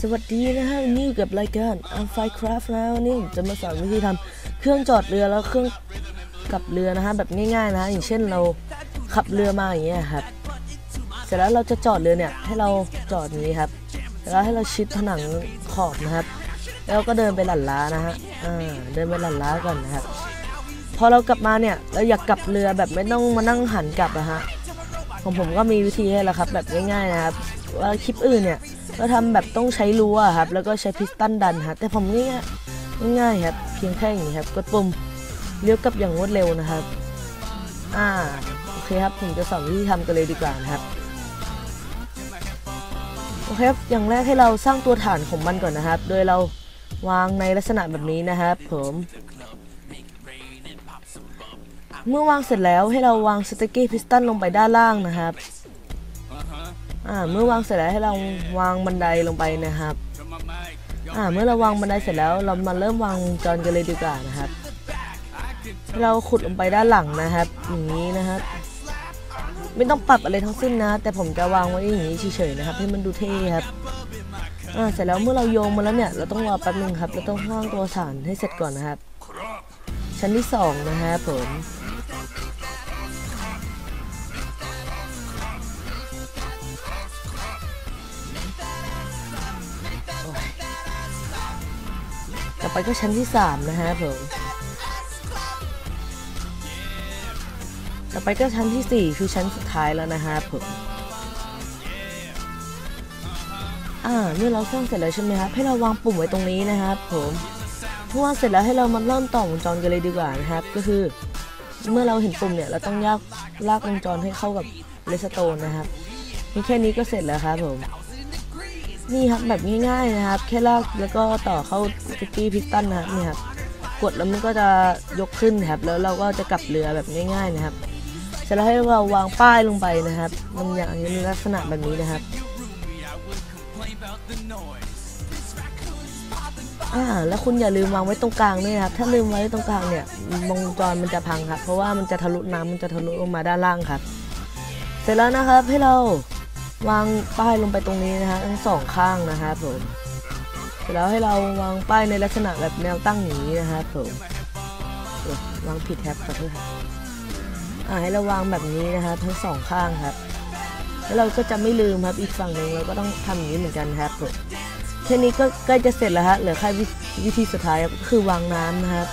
สวัสดีนะฮะนี่กับรายการ I'm Firecraft นะวันนี้จะมาสอนวิธีทำเครื่องจอดเรือแล้วเครื่องกลับเรือนะฮะแบบง่ายๆนะฮะอย่างเช่นเราขับเรือมาอย่างเงี้ยครับเสร็จแล้วเราจะจอดเรือเนี่ยให้เราจอดนี้ครับแล้วให้เราชิดผนังขอบนะครับ แล้วก็เดินไปหลั่นล้านะฮะอ่าเดินไปหลั่นล้าก่อนนะครับพอเรากลับมาเนี่ยเราอยากกลับเรือแบบไม่ต้องมานั่งหันกลับนะฮะของผมก็มีวิธีให้แล้วครับแบบง่ายๆนะครับว่าคลิปอื่นเนี่ย เราทำแบบต้องใช้รั้วครับ แล้วก็ใช้พิสตันดันครับแต่ผมง่ายง่ายครับ เพียงแค่อย่างนี้ครับ กดปุ่มเลี้ยวกลับอย่างรวดเร็วนะครับ อ่า โอเคครับ ผมจะสอนวิธีทำกันเลยดีกว่านะครับ โอเคครับ อย่างแรกให้เราสร้างตัวฐานของมันก่อนนะครับ โดยเราวางในลักษณะแบบนี้นะครับ ผม เมื่อวางเสร็จแล้วให้เราวางสเต็กี้พิสตันลงไปด้านล่างนะครับ อ่าเมื่อวางเสร็จแล้วให้เราวางบันไดลงไปนะครับอ่าเมื่อเราวางบันไดเสร็จแล้วเรามาเริ่มวางวงจรกันเลยดีกว่านะครับ เราขุดลงไปด้านหลังนะครับอย่างนี้นะครับ ไม่ต้องปรับอะไรทั้งสิ้นนะ แต่ผมจะวางไว้อย่างนี้เฉยๆนะครับ ให้มันดูเท่ครับอ่าเสร็จแล้วเมื่อเราโยงมาแล้วเนี่ย เราต้องรอแป๊บนึงครับเราต้องสร้างตัวสารให้เสร็จก่อนนะครับ ชั้นที่สองนะฮะผม ต่อไปก็ชั้นที่สามนะฮะผมต่อไปก็ชั้นที่สี่คือชั้นสุดท้ายแล้วนะฮะผมอ่าเมื่อเราสร้างเสร็จแล้วใช่ไหมครับ ให้เราวางปุ่มไว้ตรงนี้นะครับ ผมเมื่อวางเสร็จแล้วให้เรามาเริ่มต่อวงจรกันเลยดีกว่านะครับ ก็คือ เมื่อเราเห็นปุ่มเนี่ยเราต้องยากลากวงจรให้เข้ากับเลสโตนนะครับนี่แค่นี้ก็เสร็จแล้วครับผม นี่ครับแบบง่ายๆนะครับ แค่ลากแล้วก็ต่อเข้าสกี้พิสตันนะครับนี่ครับกดแล้วมันก็จะยกขึ้นครับ แล้วเราก็จะกลับเรือแบบง่าย ๆนะครับเสร็จแล้วให้เราวางป้ายลงไปนะครับ มันอย่างนี้มีลักษณะแบบนี้นะครับอ่าแล้วคุณอย่าลืมวางไว้ตรงกลางด้วยนะครับ ถ้าลืมไว้ตรงกลางเนี่ยวงจรมันจะพังครับ เพราะว่ามันจะทะลุน้ำมันจะทะลุลงมาด้านล่างครับ เสร็จแล้วนะครับให้เรา วางป้ายลงไปตรงนี้นะฮะทั้งสองข้างนะครับผมเสร็จแล้วให้เราวางป้ายในลักษณะแบบแนวตั้งอย่างนี้นะครับผมวางผิดแท็บขอโทษครับอ่าให้เราวางแบบนี้นะครับทั้งสองข้างครับ แล้วเราก็จะไม่ลืมครับอีกฝั่งหนึ่งเราก็ต้องทำอย่างนี้เหมือนกันครับผมแค่นี้ก็ใกล้จะเสร็จแล้วฮะเหลือแค่วิธีสุดท้ายก็คือวางน้ำนะครับ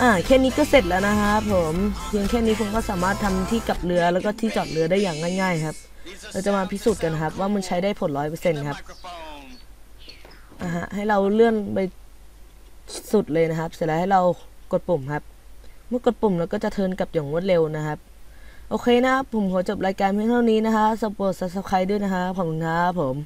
อ่าแค่นี้ก็เสร็จแล้วนะครับผมเพียงแค่นี้คุณก็สามารถทำที่กลับเรือแล้วก็ที่จอดเรือได้อย่างง่าย ๆ ครับ เราจะมาพิสูจน์กันครับ ว่ามันใช้ได้ผลร้อยเปอร์เซ็นต์ครับอ่าฮะให้เราเลื่อนไปสุดเลยนะครับ เสร็จแล้วให้เรากดปุ่มครับ เมื่อกดปุ่มเราก็จะเทินกลับอย่างรวดเร็วนะครับ โอเคนะครับผมขอจบรายการเพียงเท่านี้นะคะสปอร์ตซับสไครต์ด้วยนะครับขอบคุณครับผม